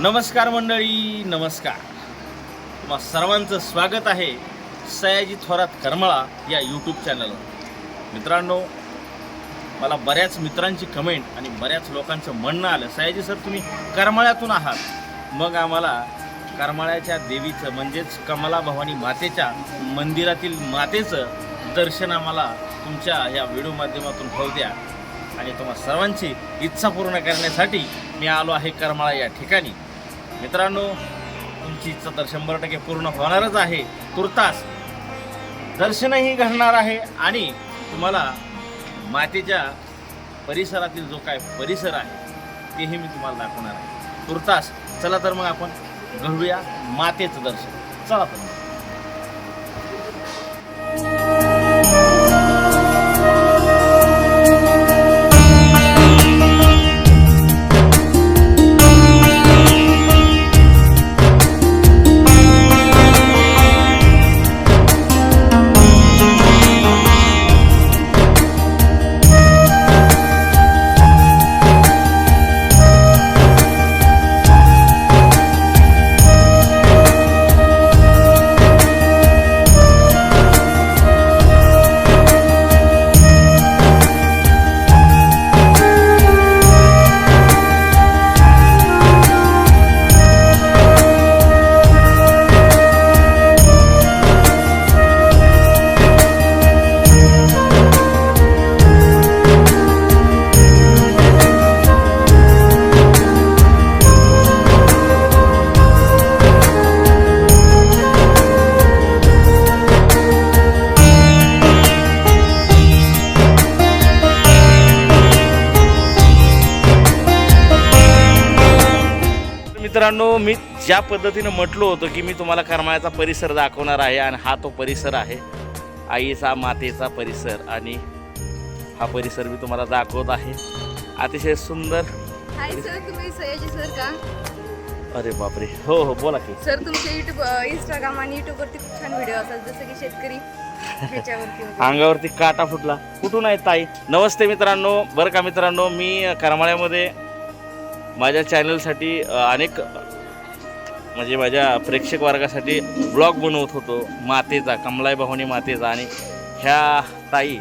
नमस्कार मंडळी नमस्कार. तुम्हा सर्वांचं स्वागत आहे सयाजी थोरात करमळा या यूट्यूब चॅनलवर मित्रांनो मला बऱ्याच मित्रांची कमेंट आणि बऱ्याच लोकांचं म्हणणं आलं सयाजी सर तुम्ही करमाळ्यातून आहात. मग आम्हाला करमाळ्याच्या देवीचं म्हणजेच कमला भवानी मातेच्या मंदिरातील मातेचं दर्शन आम्हाला तुमच्या या व्हिडिओ माध्यमातून होऊ द्या. आणि तुम्हा सर्वांची इच्छा पूर्ण करण्यासाठी मी आलो आहे करमाळा या ठिकाणी. मित्रांनो तुमची इच्छा तर शंभर टक्के पूर्ण होणारच आहे. तुर्तास दर्शनही घडणार आहे आणि तुम्हाला मातेच्या परिसरातील जो काय परिसर आहे तेही मी तुम्हाला दाखवणार आहे. तुर्तास चला तर मग आपण घडूया मातेचं दर्शन. चला तर मित्रांनो मी ज्या पद्धतीनं म्हटलो होतो की मी तुम्हाला करमाळ्याचा परिसर दाखवणार आहे आणि हा तो परिसर आहे आईचा मातेचा परिसर आणि हा परिसर मी तुम्हाला दाखवत आहे. अतिशय सुंदर. हाय सर तुम्ही सयाजी सर का? अरे बापरे. हो हो बोला की. सर तुमचे युट्यूब इंस्टाग्राम आणि युट्यूब वरती खूप छान व्हिडिओ असतात जसं की शेतकरी ह्याच्यावरती वगैरे. अंगावरती काटा फुटला. कुठून आहे ताई? नमस्ते मित्रांनो. बरं का मित्रांनो मी करमाळ्यामध्ये माझ्या चॅनलसाठी अनेक म्हणजे माझ्या प्रेक्षक वर्गासाठी ब्लॉग बनवत होतो मातेचा कमलाई भवानी मातेचा. आणि ह्या ताई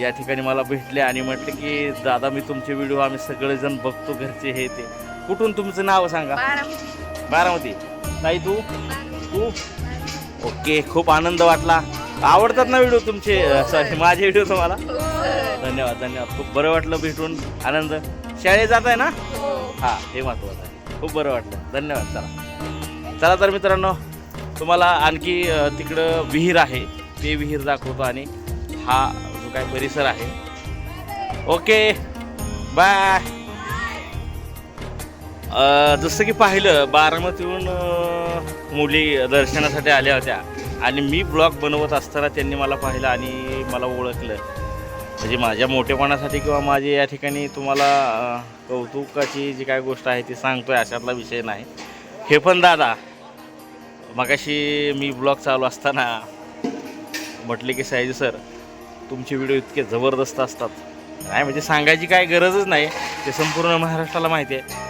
या ठिकाणी मला भेटले आणि म्हटले की दादा मी तुमचे व्हिडिओ आम्ही सगळेजण बघतो घरचे हे ते. कुठून तुमचं नाव सांगा? बारामती. ताई तू? तू? ओके खूप आनंद वाटला. आवडतात ना व्हिडिओ तुमचे सॉरी? माझे व्हिडिओ तुम्हाला? हो. धन्यवाद धन्यवाद. खूप बरं वाटलं भेटून. आनंद. शाळेत जात आहे ना हां हा हे महत्वाचं आहे. खूप बरं वाटलं. धन्यवाद चला. चला तर मित्रांनो तुम्हाला आणखी तिकडं विहीर आहे. ते विहीर दाखवतो आणि हा जो काय परिसर आहे. Okay bye. जसं की पाहिलं बारामतीहून मुली दर्शनासाठी आल्या होत्या. आणि मी ब्लॉग बनवत असताना त्यांनी मला पाहिलं आणि मला ओळखलं. म्हणजे माझ्या मोठेपणासाठी किंवा माझी या ठिकाणी तुम्हाला कौतुकाची जी काय गोष्ट आहे ती सांगतोय अशातला विषय नाही. हे पण दादा मगाशी मी ब्लॉग चालू असताना म्हटले की सयाजी सर तुमचे व्हिडिओ इतके जबरदस्त असतात. नाही म्हणजे सांगायची काय गरजच नाही ते संपूर्ण महाराष्ट्राला माहिती आहे.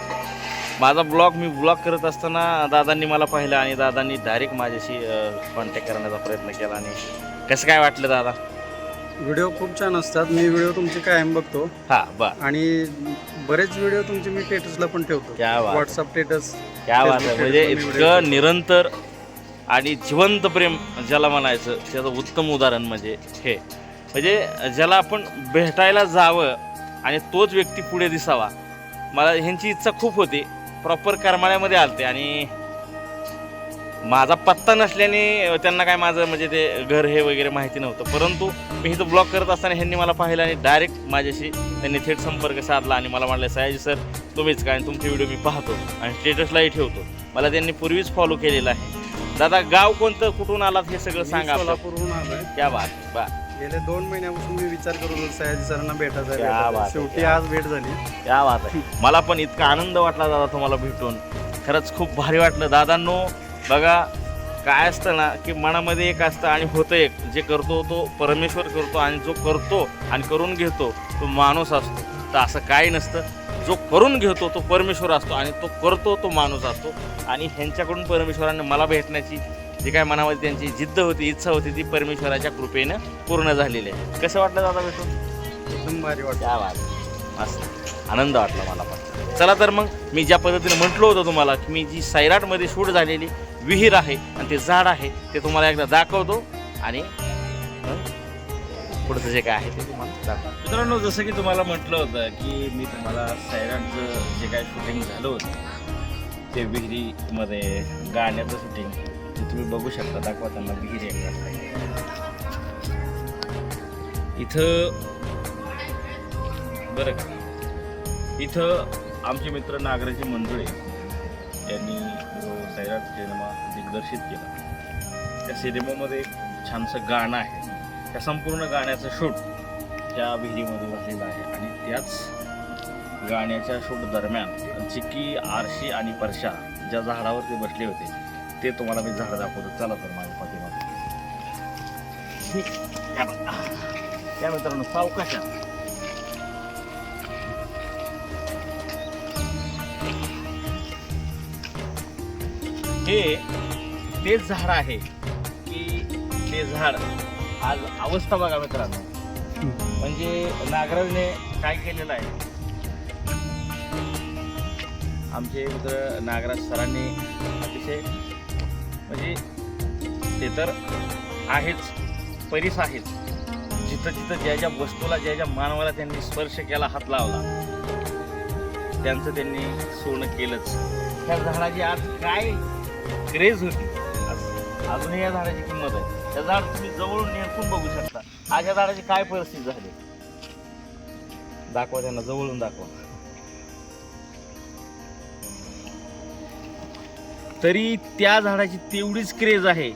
माझा ब्लॉग मी ब्लॉग करत असताना दादांनी मला पाहिलं आणि दादांनी डायरेक्ट माझ्याशी कॉन्टॅक्ट करण्याचा प्रयत्न केला आणि कसं काय वाटलं दादा? व्हिडिओ खूप छान असतात. मी व्हिडिओ तुमचे कायम बघतो. हां बर आणि बरेच व्हिडिओ तुमचे मी स्टेटसला पण ठेवतो. क्या बात. व्हॉट्सअप स्टेटस क्या बात आहे. Facebook म्हणजे इतकं निरंतर आणि जिवंत प्रेम ज्याला म्हणायचं त्याचं उत्तम उदाहरण म्हणजे हे. म्हणजे ज्याला आपण भेटायला जावं आणि तोच व्यक्ती पुढे दिसावा. मला ह्यांची इच्छा खूप होती. प्रॉपर करमाळ्यामध्ये आलते आणि माझा पत्ता नसल्याने त्यांना काय माझं म्हणजे ते घर हे वगैरे माहिती नव्हतं. परंतु मी इथं ब्लॉग करत असताना ह्यांनी मला पाहिलं आणि डायरेक्ट माझ्याशी त्यांनी थेट संपर्क साधला आणि मला म्हटलं सयाजी सर तुम्हीच काय? आणि तुमचे व्हिडिओ मी पाहतो आणि स्टेटसलाही ठेवतो. मला त्यांनी पूर्वीच फॉलो केलेलं आहे. दादा गाव कोणतं? कुठून आलात हे सगळं सांगा आपलं. सोलापूरहून आलोय. क्या बात बा. गेले दोन महिन्यापासून मी विचार होतो सयाजी सरांना भेटायचा शेवटी आज भेट झाली. क्या बात आहे. मला पण इतका आनंद वाटला दादा तुम्हाला भेटून. खरंच खूप भारी वाटलं. दादांनो बघा काय असतं ना की मनामध्ये एक असतं आणि होतं एक. जे करतो तो परमेश्वर करतो आणि जो करतो आणि करून घेतो तो माणूस असतो. तर असं काही नसतं. जो करून घेतो तो परमेश्वर असतो आणि तो करतो तो माणूस असतो. आणि ह्यांच्याकडून परमेश्वराने मला भेटण्याची जी काय मनामध्ये त्यांची जिद्द होती इच्छा होती ती परमेश्वराच्या कृपेनं पूर्ण झालेली आहे. कसं वाटलं दादा भेटून? एकदम भारी वाटतं असं आनंद वाटला मला पण. चला तर मग मी ज्या पद्धतीने म्हटलं होतं तुम्हाला की मी जी सैराटमध्ये शूट झालेली विहीर आहे आणि ते झाड आहे ते तुम्हाला एकदा दाखवतो आणि मग पुढचं जे काय आहे ते तुम्हाला दाखवतो. मित्रांनो जसं की तुम्हाला म्हटलं होतं की मी तुम्हाला सैराटचं जे काय शूटिंग झालं होतं ते विहिरीमध्ये गाण्याचं शूटिंग ते तुम्ही बघू शकता दाखवा त्यांना विहीर एकदा. इथं बरं का? इथं आमचे मित्र नागराजी मंजुळे यांनी जो सैराट सिनेमा दिग्दर्शित केला. त्या सिनेमामध्ये एक छानसं गाणं आहे. त्या संपूर्ण गाण्याचं शूट त्या विहिरीमध्ये झालेलं आहे. आणि त्याच गाण्याच्या शूट दरम्यान चिक्की आरशी आणि परशा ज्या झाडावर ते बसले होते ते तुम्हाला मी झाड दाखवतो. चला तर माझ्या पाठीमागे. ठीक. त्या मित्रांनो सावकाशा हे तेच झाड आहे. की ते झाड आज अवस्था बघा मित्रांनो. म्हणजे नागराजने काय केलेलं आहे? आमचे मित्र नागराज सरांनी अतिशय म्हणजे ते तर आहेच परीस आहेच जिथं जिथं ज्या ज्या वस्तूला ज्या ज्या मानवाला त्यांनी स्पर्श केला हात लावला त्यांचं त्यांनी सोनं केलंच. त्या झाडाची आज काय क्रेज होती. अजूनही या झाडाची किंमत आहे. त्या झाड तुम्ही जवळून नेसून बघू शकता. आज या झाडाची काय परिस्थिती झाली? दाखवा त्यांना जवळून दाखवा. तरी त्या झाडाची तेवढीच क्रेज आहे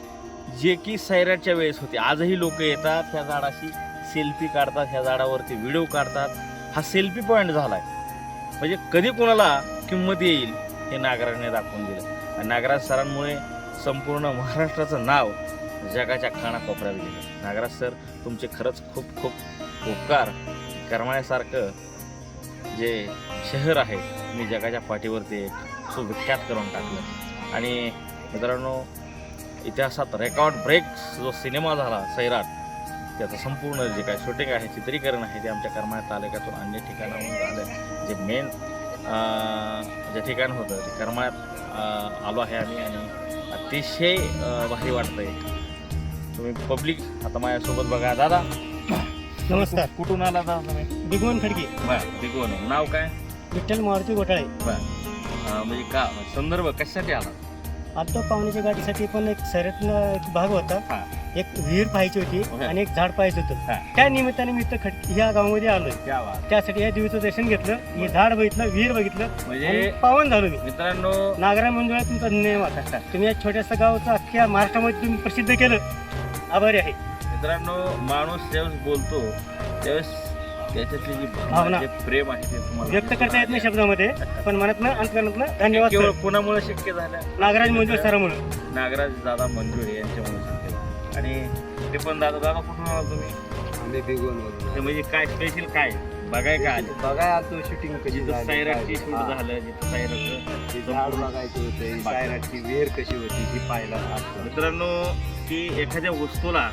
जे की सैराटच्या वेळेस होते. आजही लोक येतात त्या झाडाशी सेल्फी काढतात ह्या झाडावरती व्हिडिओ काढतात. हा सेल्फी पॉईंट झाला आहे म्हणजे कधी कोणाला किंमत येईल हे नागराने दाखवून दिलं नागराज सरांमुळे संपूर्ण महाराष्ट्राचं नाव जगाच्या कानाकोपऱ्यात गेलं. नागराज सर तुमचे खरंच खूप खूप उपकार करण्यासारखं जे शहर आहे मी जगाच्या पाठीवरती एक सुविख्यात करून टाकलं. आणि मित्रांनो इतिहासात रेकॉर्ड ब्रेक जो सिनेमा झाला सैराट त्याचं संपूर्ण जे काय शूटिंग आहे चित्रीकरण आहे ते आमच्या करमाळ्या तालुक्यातून अन्य ठिकाणाहून झालं. जे मेन जे ठिकाण होतं ते करमाळ्यात आलो आहे आम्ही आणि अतिशय भारी वाटतंय. तुम्ही पब्लिक आता माझ्यासोबत बघा. दादा नमस्कार. कुठून आला दादा तुम्ही? दिगवण खडके. बरं दिगवण नाव काय? विठ्ठल मारुती घोटाळे बरं. म्हणजे का संदर्भ कशासाठी आला? आता पाहुण्याच्या गाडीसाठी पण एक शर्यतला एक भाग होता. हा. एक विहीर पाहायची होती ओके. आणि एक झाड पाहायचं हा. होतं त्या निमित्ताने मी इथं खडकी ह्या गावामध्ये आलोय. क्या बात त्यासाठी या देवीचं दर्शन घेतलं. हे झाड बघितलं विहीर बघितलं म्हणजे आणि पावन झालो मी. मित्रांनो नागरा मंजुळा तुमचा धन्यवाद तुम्ही या छोट्याशा गावचं अख्ख्या महाराष्ट्रामध्ये तुम्ही प्रसिद्ध केलं. आभारी आहे. मित्रांनो माणूस ज्यावेळेस बोलतो त्यावेळेस त्याच्यातली जी भावना भावना. जे प्रेम आहे ते तुम्हाला व्यक्त करता येत नाही शब्दामध्ये पण मनातनं अंतकरणातनं धन्यवाद केवळ. कोणामुळे शक्य झालं. नागराज मंजुळ सरामुळे. नागराज दादा मंजुळे यांच्यामुळे शक्य झालं. आणि ते पण दादा दादा कुठून आला तुम्ही? आम्ही ते म्हणजे काय स्पेशल काय? बघाय काय आले बघाय आलतो शूटिंग कशी जिथं झाली, सैराटची काय- शूट हा. झालं जिथं ते झाड बघायचं होतं सायराची विहीर कशी होती ही पाहायला आलतो. मित्रांनो की एखाद्या वस्तूला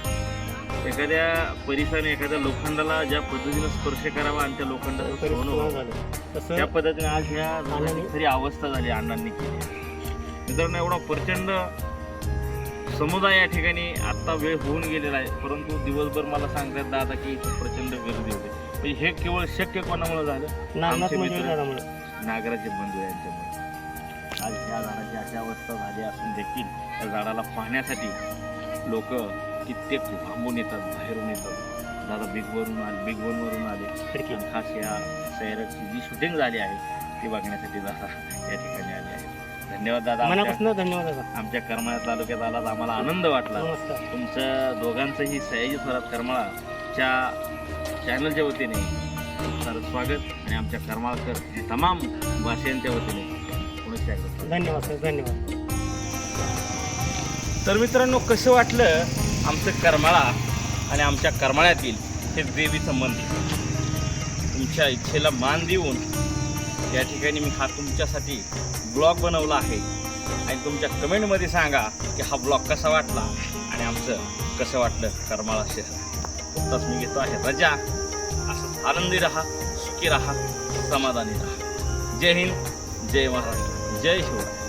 एखाद्या परिसराने एखाद्या लोखंडाला ज्या पद्धतीनं स्पर्श करावा आणि त्या लोखंडाचं सोनं व्हावं, त्या पद्धतीने आज ह्या झाडाची खरी अवस्था झाली अण्णांनी केली. मित्रांनो एवढा प्रचंड समुदाय या ठिकाणी आता वेळ होऊन गेलेला आहे. परंतु दिवसभर मला सांगतात दादा की इथं प्रचंड गर्दी होते. म्हणजे हे केवळ शक्य कोणामुळे झालं? आमचे मित्र- नागराचे बंधू यांच्यामुळे. आज ह्या झाडाची अशी अवस्था झाली असून देखील त्या झाडाला पाहण्यासाठी लोक कित्येक लांबून येतात बाहेरून येतात. दादा बिग वरून आले बिग वन वरून आले. खडकी. आणि खास या सैराटची जी शूटिंग झाली आहे ती बघण्यासाठी दादा या ठिकाणी आले आहेत धन्यवाद दादा. मनापासून धन्यवाद दादा. आमच्या करमाळा तालुक्यात आलात आम्हाला आनंद वाटला. नमस्कार. तुमचं दोघांचंही सयाजी स्वरात करमाळाच्या चॅनलच्या वतीने सारं स्वागत आणि आमच्या करमाळकर तमाम वासियांच्या वतीने धन्यवाद सर. धन्यवाद. तर मित्रांनो कसं वाटलं? आमचं करमाळा आणि आमच्या करमाळ्यातील हे देवीचं मंदिर. तुमच्या इच्छेला मान देऊन या ठिकाणी मी हा तुमच्यासाठी ब्लॉग बनवला आहे. आणि तुमच्या कमेंटमध्ये सांगा की हा ब्लॉग कसा वाटला आणि आमचं कसं वाटलं करमाळा शहर. तुमचाच मी घेतो आहे रजा. असं आनंदी राहा सुखी राहा समाधानी राहा. जय हिंद जय महाराष्ट्र. जय शिवराय.